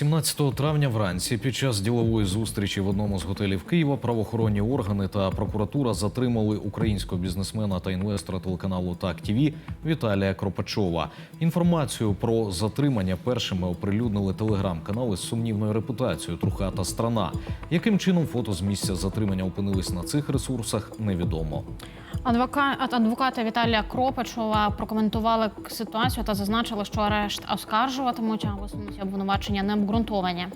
17 травня вранці під час ділової зустрічі в одному з готелів Києва правоохоронні органи та прокуратура затримали українського бізнесмена та інвестора телеканалу Так ТІВІ Віталія Кропачова. Інформацію про затримання першими оприлюднили телеграм-канали з сумнівною репутацією Трухата страна. Яким чином фото з місця затримання опинились на цих ресурсах, невідомо. Адвока... Адвокати Віталія Кропачова прокоментували ситуацію та зазначили, що арешт оскаржуватимуть, а висунуті обвинувачення не обґрунтовані.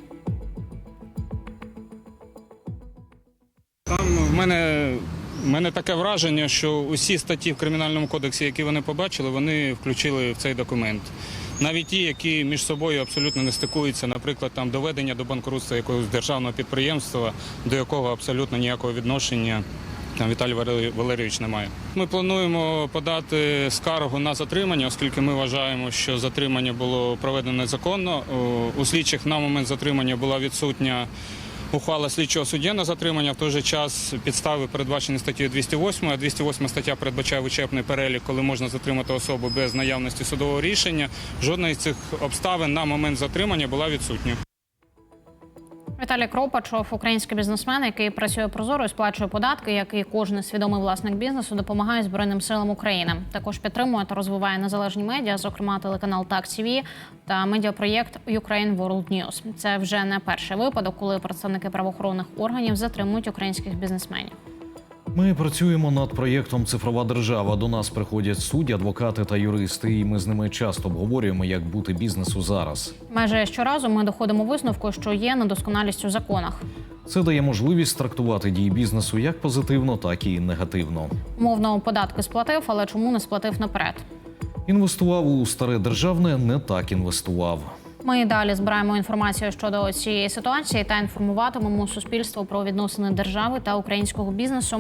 Там в мене, в мене таке враження, що усі статті в кримінальному кодексі, які вони побачили, вони включили в цей документ. Навіть ті, які між собою абсолютно не стикуються, наприклад, там доведення до банкрутства якогось державного підприємства, до якого абсолютно ніякого відношення там Віталій Валерійович не має. Ми плануємо подати скаргу на затримання, оскільки ми вважаємо, що затримання було проведено незаконно. У- слідчих на момент затримання була відсутня ухвала слідчого судді на затримання. В той же час підстави передбачені статтею 208, а 208 стаття передбачає вичерпний перелік, коли можна затримати особу без наявності судового рішення. Жодна із цих обставин на момент затримання була відсутня. Віталій Кропачов, український бізнесмен, який працює прозоро і сплачує податки, як і кожен свідомий власник бізнесу, допомагає Збройним силам України. Також підтримує та розвиває незалежні медіа, зокрема телеканал Так ТВ та медіапроєкт Ukraine World News. Це вже не перший випадок, коли представники правоохоронних органів затримують українських бізнесменів. Ми працюємо над проєктом Цифрова держава. До нас приходять судді, адвокати та юристи, і ми з ними часто обговорюємо, як бути бізнесу зараз. Майже щоразу ми доходимо висновку, що є недосконалість у законах. Це дає можливість трактувати дії бізнесу як позитивно, так і негативно. Мовно податки сплатив, але чому не сплатив наперед? Інвестував у старе державне, не так інвестував. Ми далі збираємо інформацію щодо цієї ситуації та інформуватимемо суспільство про відносини держави та українського бізнесу.